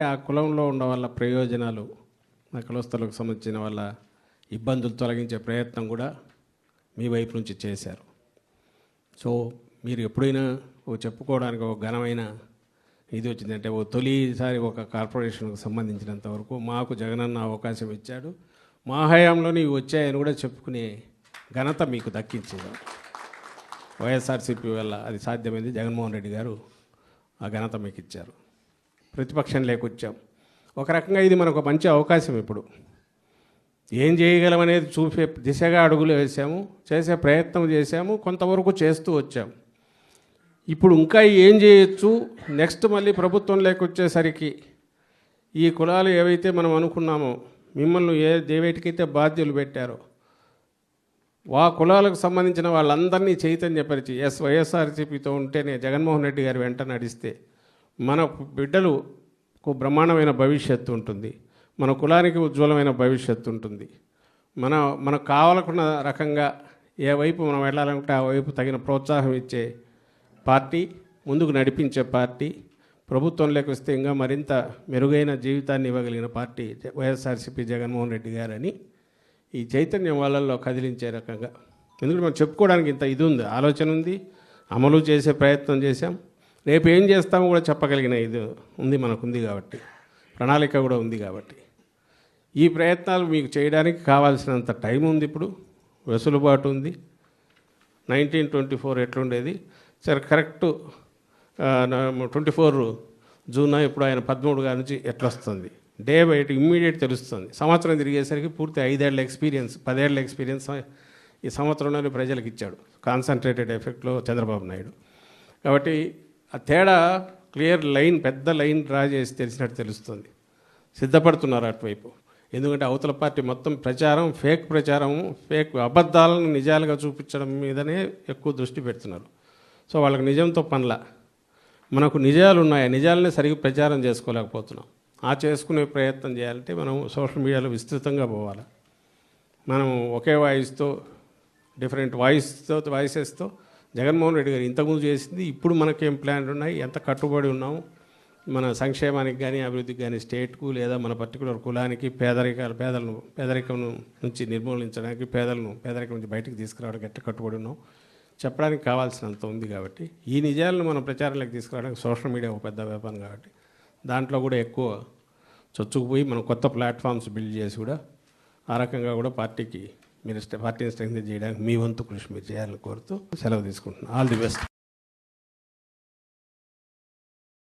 ఆ కులంలో ఉన్న వాళ్ళ ప్రయోజనాలు నా కులస్తులకు సంబంధించిన వాళ్ళ ఇబ్బందులు తొలగించే ప్రయత్నం కూడా మీ వైపు నుంచి చేశారు. సో మీరు ఎప్పుడైనా ఓ చెప్పుకోవడానికి ఒక ఘనమైన ఇది వచ్చిందంటే ఓ తొలిసారి ఒక కార్పొరేషన్కు సంబంధించినంత వరకు మాకు జగనన్న అవకాశం ఇచ్చాడు. మా హయాంలోనే ఇవి వచ్చాయని కూడా చెప్పుకునే ఘనత మీకు దక్కించింది. వైఎస్ఆర్సీపీ వల్ల అది సాధ్యమైంది. జగన్మోహన్ రెడ్డి గారు ఆ ఘనత మీకు ఇచ్చారు. ప్రతిపక్షం లేకొచ్చాం. ఒక రకంగా ఇది మనకు ఒక మంచి అవకాశం ఇప్పుడు. ఏం చేయగలం అనేది చూపే దిశగా అడుగులు వేసాము చేసే ప్రయత్నం చేసాము కొంతవరకు చేస్తూ వచ్చాం. ఇప్పుడు ఇంకా ఏం చేయొచ్చు? నెక్స్ట్ మళ్ళీ ప్రభుత్వం లేకొచ్చేసరికి ఈ కులాలు ఏవైతే మనం అనుకున్నామో మిమ్మల్ని ఏ దేవేటికైతే బాధ్యులు పెట్టారో వా కులాలకు సంబంధించిన వాళ్ళందరినీ చైతన్యపరిచి ఎస్ వైఎస్ఆర్సీపీతో ఉంటేనే జగన్మోహన్ రెడ్డి గారి వెంట నడిస్తే మన బిడ్డలకు బ్రహ్మాండమైన భవిష్యత్తు ఉంటుంది. మన కులానికి ఉజ్వలమైన భవిష్యత్తు ఉంటుంది. మన మనకు కావాలనుకున్న రకంగా ఏ వైపు మనం వెళ్ళాలనుకుంటే ఆ వైపు తగిన ప్రోత్సాహం ఇచ్చే పార్టీ ముందుకు నడిపించే పార్టీ ప్రభుత్వంలోకి వస్తే ఇంకా మరింత మెరుగైన జీవితాన్ని ఇవ్వగలిగిన పార్టీ వైఎస్ఆర్సీపీ జగన్మోహన్ రెడ్డి గారని ఈ చైతన్యం వాళ్ళల్లో కదిలించే రకంగా. ఎందుకంటే మనం చెప్పుకోవడానికి ఇంత ఇది ఉంది ఆలోచన ఉంది అమలు చేసే ప్రయత్నం చేశాం. రేపు ఏం చేస్తామో కూడా చెప్పగలిగిన ఇది ఉంది మనకుంది కాబట్టి. ప్రణాళిక కూడా ఉంది కాబట్టి. ఈ ప్రయత్నాలు మీకు చేయడానికి కావాల్సినంత టైం ఉంది ఇప్పుడు. వెసులుబాటు ఉంది. నైన్టీన్ ట్వంటీ ఫోర్ ఎట్లుండేది? సరే కరెక్ట్ ట్వంటీ ఫోర్ జూన్ ఇప్పుడు ఆయన పదమూడు గారి నుంచి ఎట్లొస్తుంది? డే బై డే ఇమ్మీడియట్ తెలుస్తుంది. సంవత్సరం తిరిగేసరికి పూర్తి ఐదేళ్ళ ఎక్స్పీరియన్స్ పదేళ్ళ ఎక్స్పీరియన్స్ ఈ సంవత్సరంలోనే ప్రజలకు ఇచ్చాడు కాన్సన్ట్రేటెడ్ ఎఫెక్ట్లో చంద్రబాబు నాయుడు. కాబట్టి ఆ తేడా క్లియర్ లైన్ పెద్ద లైన్ డ్రా చేసి తెలిసినట్టు తెలుస్తుంది. సిద్ధపడుతున్నారు అటువైపు. ఎందుకంటే అవతల పార్టీ మొత్తం ప్రచారం ఫేక్ ప్రచారం ఫేక్ అబద్ధాలను నిజాలుగా చూపించడం మీదనే ఎక్కువ దృష్టి పెడుతున్నారు. సో వాళ్ళకి నిజంతో పనుల. మనకు నిజాలు ఉన్నాయి? ఆ నిజాలనే సరిగ్గా ప్రచారం చేసుకోలేకపోతున్నాం. ఆ చేసుకునే ప్రయత్నం చేయాలంటే మనం సోషల్ మీడియాలో విస్తృతంగా పోవాలి. మనం ఒకే వాయిస్తో డిఫరెంట్ వాయిస్తో వాయిసెస్తో జగన్మోహన్ రెడ్డి గారు ఇంతకుముందు చేసింది ఇప్పుడు మనకేం ప్లాన్లు ఉన్నాయి? ఎంత కట్టుబడి ఉన్నాము మన సంక్షేమానికి కానీ అభివృద్ధికి కానీ స్టేట్కు లేదా మన పర్టికులర్ కులానికి పేదరికాలు పేదలను పేదరికం నుంచి నిర్మూలించడానికి పేదలను పేదరికం నుంచి బయటకు తీసుకురావడానికి ఎట్లా కట్టుబడి ఉన్నాం? చెప్పడానికి కావాల్సినంత ఉంది కాబట్టి ఈ నిజాలను మనం ప్రచారంలోకి తీసుకురావడానికి సోషల్ మీడియా ఒక పెద్ద వ్యాపారం కాబట్టి దాంట్లో కూడా ఎక్కువ చొచ్చుకుపోయి మనం కొత్త ప్లాట్ఫామ్స్ బిల్డ్ చేసి కూడా ఆ రకంగా కూడా పార్టీకి మీరు పార్టీని స్ట్రెంగ్ చేయడానికి మీ వంతు కృషి మీరు చేయాలని కోరుతూ సెలవు తీసుకుంటున్నాను. All the best